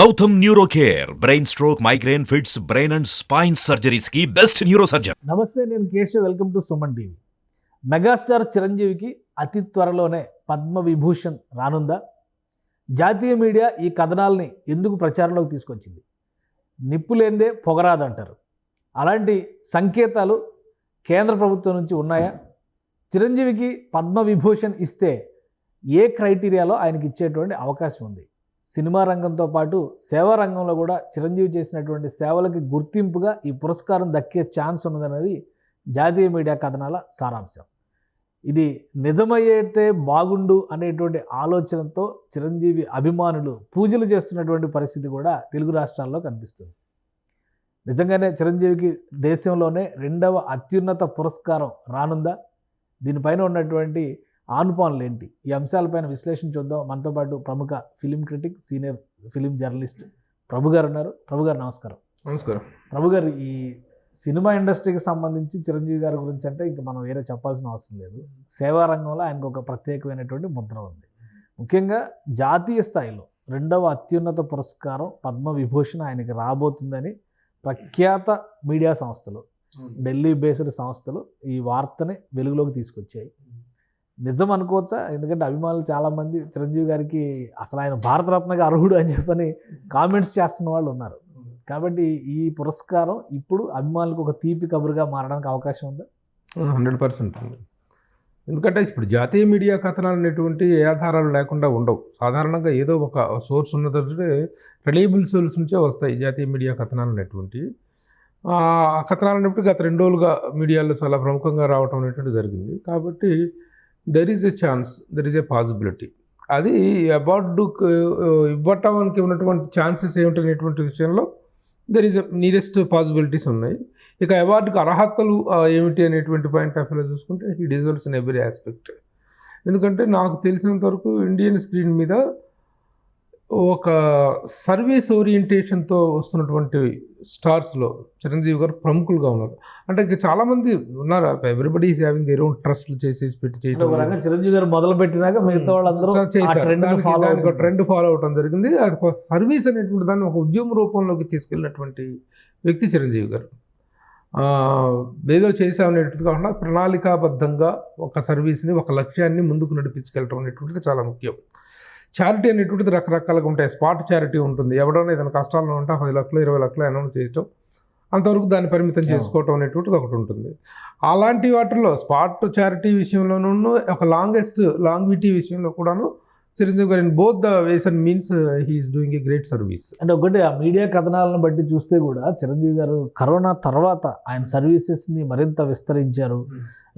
Gautam neuro care brain stroke migraine fits brain and spine సర్జరీస్కి best neuro surgeon నమస్తే నేను Keshav. Welcome to Suman TV. Megastar చిరంజీవికి అతి త్వరలోనే పద్మ విభూషణ్ రానుందా? జాతీయ media ఈ కథనాల్ని ఎందుకు ప్రచారంలోకి తీసుకొచ్చింది? నిప్పు లేనిదే పొగరాదంటారు. అలాంటి సంకేతాలు కేంద్ర ప్రభుత్వం నుంచి ఉన్నాయా? చిరంజీవికి పద్మ విభూషణ్ ఇస్తే ఏ క్రైటీరియాలో ఆయనకి ఇచ్చేటువంటి అవకాశం ఉంది? సినిమా రంగంతో పాటు సేవా రంగంలో కూడా చిరంజీవి చేసినటువంటి సేవలకి గుర్తింపుగా ఈ పురస్కారం దక్కే ఛాన్స్ ఉన్నదన్నది జాతీయ మీడియా కథనాల సారాంశం. ఇది నిజమయ్యేతే బాగుండు అనేటువంటి ఆలోచనతో చిరంజీవి అభిమానులు పూజలు చేస్తున్నటువంటి పరిస్థితి కూడా తెలుగు రాష్ట్రాల్లో కనిపిస్తుంది. నిజంగానే చిరంజీవికి దేశంలోనే రెండవ అత్యున్నత పురస్కారం రానుందా? దీనిపైన ఉన్నటువంటి ఆనుపానులు ఏంటి ఈ అంశాలపైన విశ్లేషణ చూద్దాం. మనతో పాటు ప్రముఖ film critic senior film journalist Prabhu గారు ఉన్నారు. ప్రభు గారు నమస్కారం. నమస్కారం. ప్రభు గారు ఈ సినిమా ఇండస్ట్రీకి సంబంధించి చిరంజీవి గారి గురించి అంటే ఇంకా మనం వేరే చెప్పాల్సిన అవసరం లేదు. సేవా రంగంలో ఆయనకు ఒక ప్రత్యేకమైనటువంటి ముద్ర ఉంది. ముఖ్యంగా జాతీయ స్థాయిలో రెండవ అత్యున్నత పురస్కారం పద్మ విభూషణ్ ఆయనకి రాబోతుందని ప్రఖ్యాత మీడియా సంస్థలు ఢిల్లీ బేస్డ్ సంస్థలు ఈ వార్తని వెలుగులోకి తీసుకొచ్చాయి. నిజం అనుకోవచ్చా? ఎందుకంటే అభిమానులు చాలామంది చిరంజీవి గారికి అసలు ఆయన భారతరత్నగా అర్హుడు అని చెప్పని కామెంట్స్ చేస్తున్న వాళ్ళు ఉన్నారు. కాబట్టి ఈ పురస్కారం ఇప్పుడు అభిమానులకు ఒక తీపి కబురుగా మారడానికి అవకాశం ఉందా? హండ్రెడ్ పర్సెంట్ ఉంది ఎందుకంటే ఇప్పుడు జాతీయ మీడియా కథనాలు అనేటువంటి ఏ ఆధారాలు లేకుండా ఉండవు. సాధారణంగా ఏదో ఒక సోర్స్ ఉన్నదంటే రిలయబుల్ సోర్స్ నుంచే వస్తాయి జాతీయ మీడియా కథనాలు అనేటువంటి. ఆ కథనాలు అనేప్పుడు గత రెండు రోజులుగా మీడియాలో చాలా ప్రముఖంగా రావటం అనేటువంటి జరిగింది. కాబట్టి there is a chance there is a possibility అది అవార్డు ఇవ్వటానికి ఉన్నటువంటి ఛాన్సెస్ ఏమిటనేటువంటి విషయంలో దెర్ ఈజ్ నియరెస్ట్ పాసిబిలిటీస్ ఉన్నాయి. ఇక అవార్డుకి అర్హతలు ఏమిటి అనేటువంటి పాయింట్ ఆఫ్ వ్యూలో చూసుకుంటే he deserves in every aspect ఎందుకంటే నాకు తెలిసినంత వరకు ఇండియన్ స్క్రీన్ మీద ఒక సర్వీస్ ఓరియంటేషన్తో వస్తున్నటువంటి స్టార్స్లో చిరంజీవి గారు ప్రముఖులుగా ఉన్నారు. అంటే చాలామంది ఉన్నారు. Everybody is having their own ట్రస్ట్లు చేసేసి పెట్టి చేయడం చిరంజీవి గారు మొదలు పెట్టినాక మిగతా వాళ్ళందరూ చేశారు. ట్రెండ్ ఫాలో దానికి ఒక ట్రెండ్ ఫాలో అవటం జరిగింది. అది ఒక సర్వీస్ అనేటువంటి దాన్ని ఒక ఉద్యమ రూపంలోకి తీసుకెళ్ళినటువంటి వ్యక్తి చిరంజీవి గారు. ఏదో చేసామనేటువంటిది కాకుండా ప్రణాళికాబద్ధంగా ఒక సర్వీస్ని ఒక లక్ష్యాన్ని ముందుకు నడిపించుకెళ్ళటం అనేటువంటిది చాలా ముఖ్యం. చారిటీ అనేటువంటిది రకరకాలుగా ఉంటాయి. స్పాట్ చారిటీ ఉంటుంది. ఎవడైనా ఏదైనా కష్టాల్లో ఉంటే పది లక్షలు ఇరవై లక్షలు అనౌన్స్ చేయటం అంతవరకు దాన్ని పరిమితం. చేసుకోవటం అనేటువంటిది ఒకటి ఉంటుంది. అలాంటి వాటిల్లో స్పాట్ చారిటీ విషయంలోనూ ఒక లాంగెస్ట్ లాంగ్విటీ విషయంలో కూడాను చిరంజీవి గారు in both the ways and means he is doing a great service అంటే ఒకటి ఆ మీడియా కథనాలను బట్టి చూస్తే కూడా చిరంజీవి గారు కరోనా తర్వాత ఆయన సర్వీసెస్ని మరింత విస్తరించారు.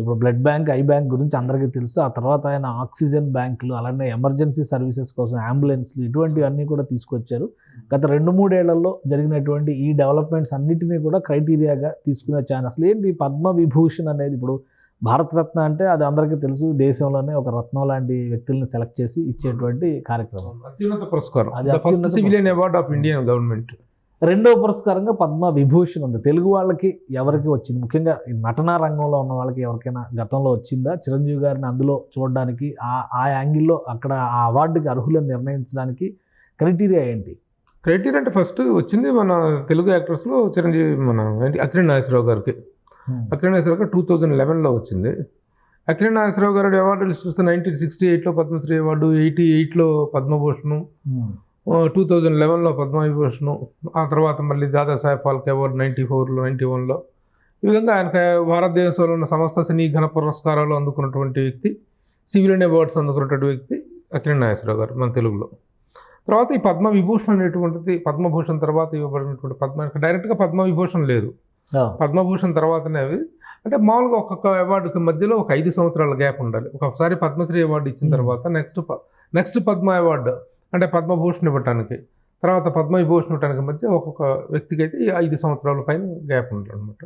ఇప్పుడు బ్లడ్ బ్యాంక్ ఐ బ్యాంక్ గురించి అందరికీ తెలుసు. ఆ తర్వాత ఆయన ఆక్సిజన్ బ్యాంకులు అలానే ఎమర్జెన్సీ సర్వీసెస్ కోసం అంబులెన్స్లు ఇటువంటివన్నీ కూడా తీసుకొచ్చారు. గత రెండు మూడేళ్ళలో జరిగినటువంటి ఈ డెవలప్మెంట్స్ అన్నిటినీ కూడా క్రైటీరియాగా తీసుకునే ఛాన్స్ అసలు ఏంటి పద్మ విభూషణ్ అనేది? ఇప్పుడు భారతరత్న అంటే అది అందరికీ తెలుసు. దేశంలోనే ఒక రత్నం లాంటి వ్యక్తుల్ని సెలెక్ట్ చేసి ఇచ్చేటువంటి కార్యక్రమం. అత్యున్నత పురస్కారం. అది civilian award of Indian government రెండవ పురస్కారంగా పద్మ విభూషణ్ ఉంది. తెలుగు వాళ్ళకి ఎవరికి వచ్చింది? ముఖ్యంగా ఈ నటనా రంగంలో ఉన్న వాళ్ళకి ఎవరికైనా గతంలో వచ్చిందా? చిరంజీవి గారిని అందులో చూడడానికి ఆ ఆ యాంగిల్లో అక్కడ ఆ అవార్డుకి అర్హులను నిర్ణయించడానికి క్రైటీరియా ఏంటి? క్రైటీరియా అంటే ఫస్ట్ వచ్చింది మన తెలుగు యాక్టర్స్లో చిరంజీవి మన అక్కినేని నాగేశ్వరరావు గారికి. నాగేశ్వరరావు గారు టూ థౌజండ్ లెవెన్లో వచ్చింది. నాగేశ్వరరావు గారు అవార్డులు చూస్తే నైన్టీన్ సిక్స్టీ ఎయిట్లో పద్మశ్రీ అవార్డు ఎయిటీ ఎయిట్లో పద్మభూషణం టూ థౌజండ్ లెవెన్లో పద్మవిభూషణం ఆ తర్వాత మళ్ళీ దాదాసాహెబ్ ఫాల్కే అవార్డు నైంటీ ఫోర్లో నైంటీ వన్లో. ఈ విధంగా ఆయనకు భారతదేశంలో ఉన్న సమస్త సినీ ఘన పురస్కారాలు అందుకున్నటువంటి వ్యక్తి సివిలియన్ అవార్డ్స్ అందుకున్నటువంటి వ్యక్తి అక్కినేని నాగేశ్వరరావు గారు మన తెలుగులో. తర్వాత ఈ పద్మ విభూషణ్ అనేటువంటిది పద్మభూషణ్ తర్వాత ఇవ్వబడినటువంటి పద్మ డైరెక్ట్గా పద్మ విభూషణ్ లేదు. పద్మభూషణ్ తర్వాతనే అవి. అంటే మామూలుగా ఒక్కొక్క అవార్డుకి మధ్యలో ఒక ఐదు సంవత్సరాల గ్యాప్ ఉండాలి. ఒకసారి పద్మశ్రీ అవార్డు ఇచ్చిన. తర్వాత నెక్స్ట్ నెక్స్ట్ పద్మ అవార్డు అంటే పద్మభూషణ్ ఇవ్వటానికి. తర్వాత పద్మ విభూషణ్ ఇవ్వటానికి మధ్య ఒక్కొక్క వ్యక్తికి అయితే ఈ ఐదు సంవత్సరాల పైన గ్యాప్ ఉంటుంది అనమాట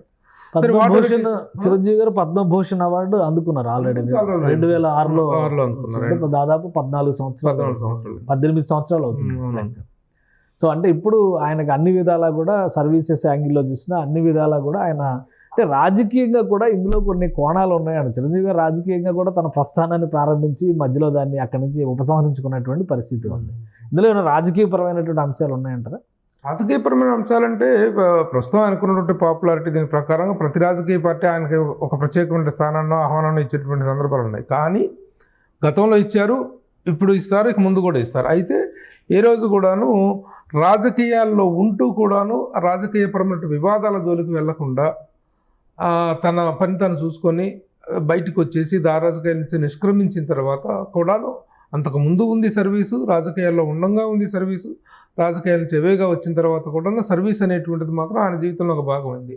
పద్మభూషణ్ చిరంజీవి గారు పద్మభూషణ్ అవార్డు అందుకున్నారు ఆల్రెడీ. రెండు వేల ఆరులో దాదాపు పద్నాలుగు సంవత్సరాలు పద్దెనిమిది సంవత్సరాలు అవుతుంది. సో అంటే ఇప్పుడు ఆయనకు అన్ని విధాలా కూడా సర్వీసెస్ యాంగిల్లో చూసినా అన్ని విధాలా కూడా ఆయన అంటే రాజకీయంగా కూడా ఇందులో కొన్ని కోణాలు ఉన్నాయండి చిరంజీవి గారు రాజకీయంగా కూడా తన ప్రస్థానాన్ని ప్రారంభించి మధ్యలో దాన్ని అక్కడి నుంచి ఉపసంహరించుకున్నటువంటి పరిస్థితి ఉంది. ఇందులో ఏమైనా రాజకీయపరమైనటువంటి అంశాలు ఉన్నాయంటారా? రాజకీయపరమైన అంశాలంటే ప్రస్తుతం అనుకున్నటువంటి పాపులారిటీ దీని ప్రకారంగా ప్రతి రాజకీయ పార్టీ ఆయనకి ఒక ప్రత్యేకమైన స్థానాన్ని ఆహ్వానాన్ని ఇచ్చేటువంటి సందర్భాలు ఉన్నాయి. కానీ గతంలో ఇచ్చారు ఇప్పుడు ఇస్తారు ఇక ముందు కూడా ఇస్తారు. అయితే ఏ రోజు కూడాను రాజకీయాల్లో ఉంటూ కూడాను ఆ రాజకీయపరమైన వివాదాల జోలికి వెళ్ళకుండా తన పని తను చూసుకొని బయటకు వచ్చేసి దారాజకీయాల నుంచి నిష్క్రమించిన తర్వాత కూడాను అంతకు ముందు ఉంది సర్వీసు రాజకీయాల్లో ఉండంగా ఉంది సర్వీసు రాజకీయాల నుంచి ఎవేగా వచ్చిన తర్వాత కూడా సర్వీస్ అనేటువంటిది మాత్రం ఆయన జీవితంలో ఒక భాగం ఉంది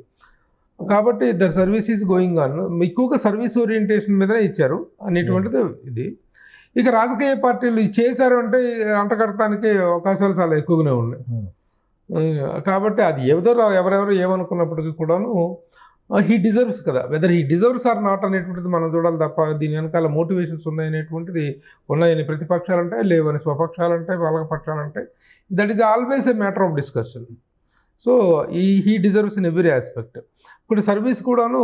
కాబట్టి the service is going on. ఎక్కువగా సర్వీస్ ఓరియంటేషన్ మీదనే ఇచ్చారు. అనేటువంటిది ఇది. ఇక రాజకీయ పార్టీలు చేశారు అంటే అంటగడటానికి అవకాశాలు చాలా ఎక్కువగానే ఉన్నాయి. Hmm. కాబట్టి అది ఎవరో ఎవరెవరు ఏమనుకున్నప్పటికీ కూడాను హీ డిజర్వ్స్ కదా. Whether he deserves or not అనేటువంటిది మనం చూడాలి తప్ప దీని వెనకాల మోటివేషన్స్ ఉన్నాయనేటువంటిది ఉన్నాయని ప్రతిపక్షాలు ఉంటాయి లేవని స్వపక్షాలు ఉంటాయి వాళ్ళ పక్షాలు ఉంటాయి that is always a matter of discussion so ఈ he deserves in every aspect ఇప్పుడు సర్వీస్ కూడాను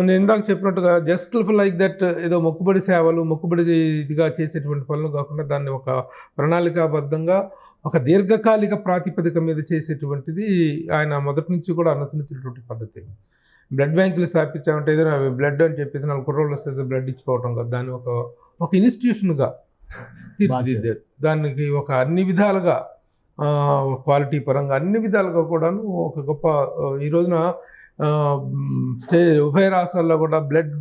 నేను ఇందాక చెప్పినట్టుగా జస్ట్ లైక్ దట్ ఏదో మొక్కుబడి సేవలు మొక్కుబడి ఇదిగా చేసేటువంటి పనులు కాకుండా దాన్ని ఒక ప్రణాళికాబద్ధంగా ఒక దీర్ఘకాలిక ప్రాతిపదిక మీద చేసేటువంటిది ఆయన మొదటి నుంచి కూడా అనుసరించినటువంటి పద్ధతి. బ్లడ్ బ్యాంకులు స్థాపించామంటే ఏదైనా బ్లడ్ అని చెప్పేసి నాలుగు కుర్రోళ్ళు వస్తే బ్లడ్ ఇచ్చిపోవటం కదా. దాన్ని ఒక ఒక ఇన్స్టిట్యూషన్గా తీర్చిదిద్దారు దానికి ఒక అన్ని విధాలుగా క్వాలిటీ పరంగా అన్ని విధాలుగా కూడాను ఒక గొప్ప ఈ రోజున స్టే ఉభయ రాష్ట్రాల్లో కూడా బ్లడ్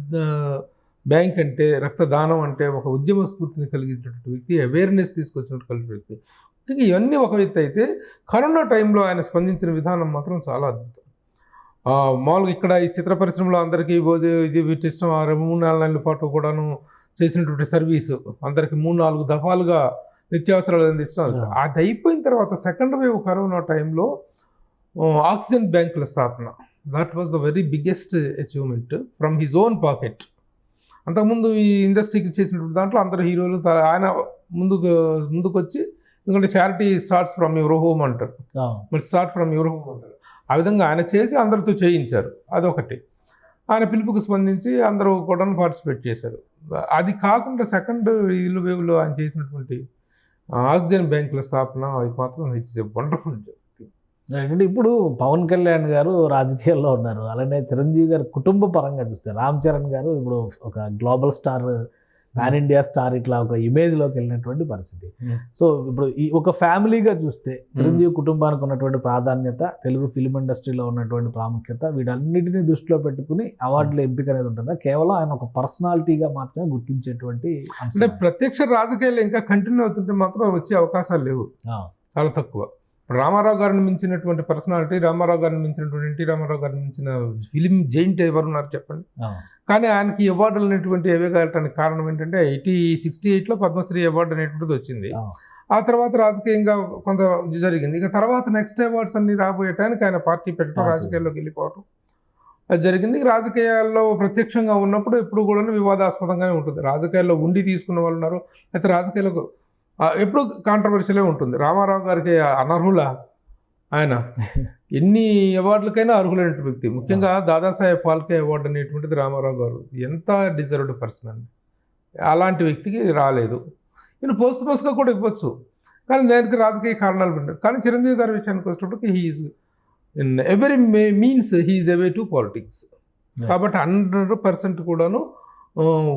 బ్యాంక్ అంటే రక్తదానం అంటే ఒక ఉద్యమ స్ఫూర్తిని కలిగించినటువంటి వ్యక్తి అవేర్నెస్ తీసుకొచ్చినటువంటి వ్యక్తి. ముఖ్యంగా ఇవన్నీ ఒక వ్యక్తి అయితే కరోనా టైంలో ఆయన స్పందించిన విధానం మాత్రం చాలా అద్భుతం. మామూలుగా ఇక్కడ ఈ చిత్ర పరిశ్రమలో అందరికీ పోతే ఇది వీటి ఇష్టం ఆ రెండు మూడు నాలుగు నెలల పాటు కూడాను చేసినటువంటి సర్వీసు అందరికి మూడు నాలుగు దఫాలుగా నిత్యావసరాలు Yeah. అది అయిపోయిన తర్వాత సెకండ్ వేవ్ కరోనా టైంలో ఆక్సిజన్ బ్యాంకుల స్థాపన. That was the very biggest achievement from his own pocket అంతకుముందు ఈ ఇండస్ట్రీకి చేసినటువంటి దాంట్లో అందరు హీరోలు ఆయన ముందుకు ముందుకు వచ్చి ఎందుకంటే charity starts from your home అంటారు. మరి స్టార్ట్ ఫ్రమ్ యువర్ హోమ్ అంటారు. ఆ విధంగా ఆయన చేసి అందరితో చేయించారు. అదొకటి. ఆయన పిలుపుకు స్పందించి అందరూ కూడా పార్టిసిపేట్ చేశారు. అది కాకుండా సెకండ్ ఇల్లు వేవ్లో ఆయన చేసినటువంటి ఆక్సిజన్ బ్యాంకుల స్థాపన అది మాత్రం ఇట్స్ ఎ వండర్ఫుల్ అంటే ఇప్పుడు పవన్ కళ్యాణ్ గారు రాజకీయాల్లో ఉన్నారు. అలానే చిరంజీవి గారు కుటుంబ పరంగా చూస్తే రామ్ చరణ్ గారు ఇప్పుడు ఒక global star pan India star ఇట్లా ఒక ఇమేజ్లోకి వెళ్ళినటువంటి పరిస్థితి. సో ఇప్పుడు ఈ ఒక ఫ్యామిలీగా చూస్తే చిరంజీవి కుటుంబానికి ఉన్నటువంటి ప్రాధాన్యత తెలుగు ఫిలిం ఇండస్ట్రీలో ఉన్నటువంటి ప్రాముఖ్యత వీటన్నిటిని దృష్టిలో పెట్టుకుని అవార్డుల ఎంపిక అనేది ఉంటుందా? కేవలం ఆయన ఒక పర్సనాలిటీగా మాత్రమే గుర్తించేటువంటి అంటే ప్రత్యక్ష రాజకీయాలు ఇంకా కంటిన్యూ అవుతుంటే మాత్రం వచ్చే అవకాశాలు లేవు. చాలా తక్కువ. రామారావు గారిని మించినటువంటి పర్సనాలిటీ రామారావు గారిని మించినటువంటి ఎన్టీ రామారావు గారిని మించిన ఫిలిం జైంట్ ఎవరున్నారు చెప్పండి. కానీ ఆయనకి అవార్డులు అనేటువంటి ఏవే కావటానికి కారణం ఏంటంటే ఎయిటీ సిక్స్టీ ఎయిట్లో పద్మశ్రీ అవార్డు అనేటువంటిది వచ్చింది. ఆ. తర్వాత రాజకీయంగా కొంత జరిగింది. ఇక తర్వాత నెక్స్ట్ అవార్డ్స్ అన్ని రాబోయే టైంకి ఆయన పార్టీ పెట్టడం. రాజకీయాల్లోకి వెళ్ళిపోవటం. అది జరిగింది. రాజకీయాల్లో ప్రత్యక్షంగా ఉన్నప్పుడు ఎప్పుడు కూడా వివాదాస్పదంగానే ఉంటుంది. రాజకీయాల్లో ఉండి తీసుకున్న వాళ్ళు ఉన్నారు. అయితే రాజకీయాలకు ఎప్పుడు కాంట్రవర్షియలే ఉంటుంది. రామారావు గారికి అనర్హుల? ఆయన. ఎన్ని అవార్డులకైనా అర్హులైన వ్యక్తి. ముఖ్యంగా దాదాసాహెబ్ ఫాల్కే అవార్డు అనేటువంటిది రామారావు గారు. ఎంత డిజర్వ్డ్ పర్సన్ అండి. అలాంటి వ్యక్తికి రాలేదు. ఈయన పోస్ట్ పోస్ట్గా కూడా ఇవ్వచ్చు. కానీ దానికి రాజకీయ కారణాలు ఉంటాయి కానీ చిరంజీవి గారి విషయానికి వచ్చేటప్పటికి he is in every means he is away to politics కాబట్టి హండ్రెడ్ పర్సెంట్ కూడాను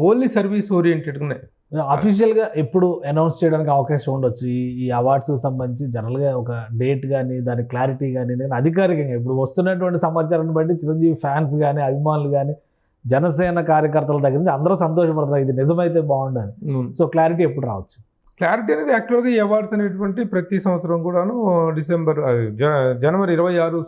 ఓన్లీ సర్వీస్ ఓరియంటెడ్గానే అఫీషియల్గా ఎప్పుడు అనౌన్స్ చేయడానికి అవకాశం ఉండొచ్చు. ఈ ఈ అవార్డ్స్ సంబంధించి జనరల్గా ఒక డేట్ కానీ దాని క్లారిటీ కానీ అధికారికంగా ఇప్పుడు వస్తున్నటువంటి సమాచారాన్ని బట్టి చిరంజీవి ఫ్యాన్స్ కానీ అభిమానులు కానీ జనసేన కార్యకర్తల దగ్గర నుంచి అందరూ సంతోషపడుతున్నారు ఇది నిజమైతే బాగుండాలి సో క్లారిటీ ఎప్పుడు రావచ్చు? క్లారిటీ అనేది యాక్చువల్గా ఈ అవార్డ్స్ అనేటువంటి ప్రతి సంవత్సరం కూడాను డిసెంబర్ జనవరి ఇరవై ఆరు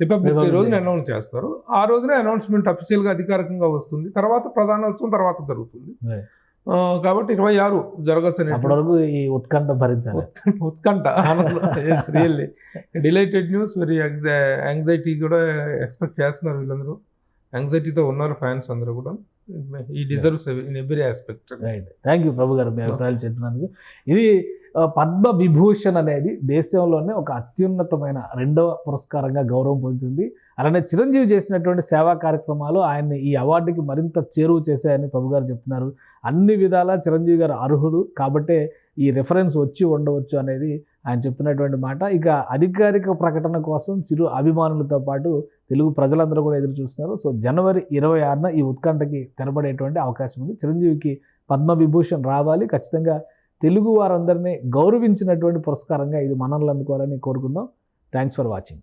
రిపబ్లిక్ డే రోజున. అనౌన్స్ చేస్తారు. ఆ రోజునే అనౌన్స్మెంట్ అఫీషియల్గా అధికారికంగా వస్తుంది. తర్వాత ప్రధానోత్సవం తర్వాత జరుగుతుంది. కాబట్టి ఇరవై ఆరు జరగచ్చు అప్పటి వరకు ఈ ఉత్కంఠ భరించాలి. ఉత్కంఠ really delighted news very anxiety కూడా ఎక్స్పెక్ట్ చేస్తున్నారు వీళ్ళందరూ. యాంగ్జైటీతో ఉన్నారు ఫ్యాన్స్ అందరూ కూడా. He deserves in every aspect right thank you Prabhu గారు మీ అభిప్రాయాలు చెప్పినందుకు. ఇది పద్మ విభూషణ్ అనేది దేశంలోనే ఒక అత్యున్నతమైన రెండవ పురస్కారంగా గౌరవం పొందుతుంది. అలానే చిరంజీవి చేసినటువంటి సేవా కార్యక్రమాలు ఆయన్ని ఈ అవార్డుకి మరింత చేరువ చేశాయని ప్రభు గారు చెప్తున్నారు. అన్ని విధాలా చిరంజీవి గారు అర్హుడు కాబట్టే ఈ రిఫరెన్స్ వచ్చి ఉండవచ్చు అనేది ఆయన చెప్తున్నటువంటి మాట. ఇక అధికారిక ప్రకటన కోసం చిరు అభిమానులతో పాటు తెలుగు ప్రజలందరూ కూడా ఎదురు చూస్తున్నారు. సో జనవరి ఇరవై ఆరున ఈ ఉత్కంఠకి తెరబడేటువంటి అవకాశం ఉంది. చిరంజీవికి పద్మ విభూషణ్ రావాలి. ఖచ్చితంగా తెలుగు వారందరినీ గౌరవించినటువంటి పురస్కారంగా ఇది మనల్ని అందుకోవాలని కోరుకుందాం. Thanks for watching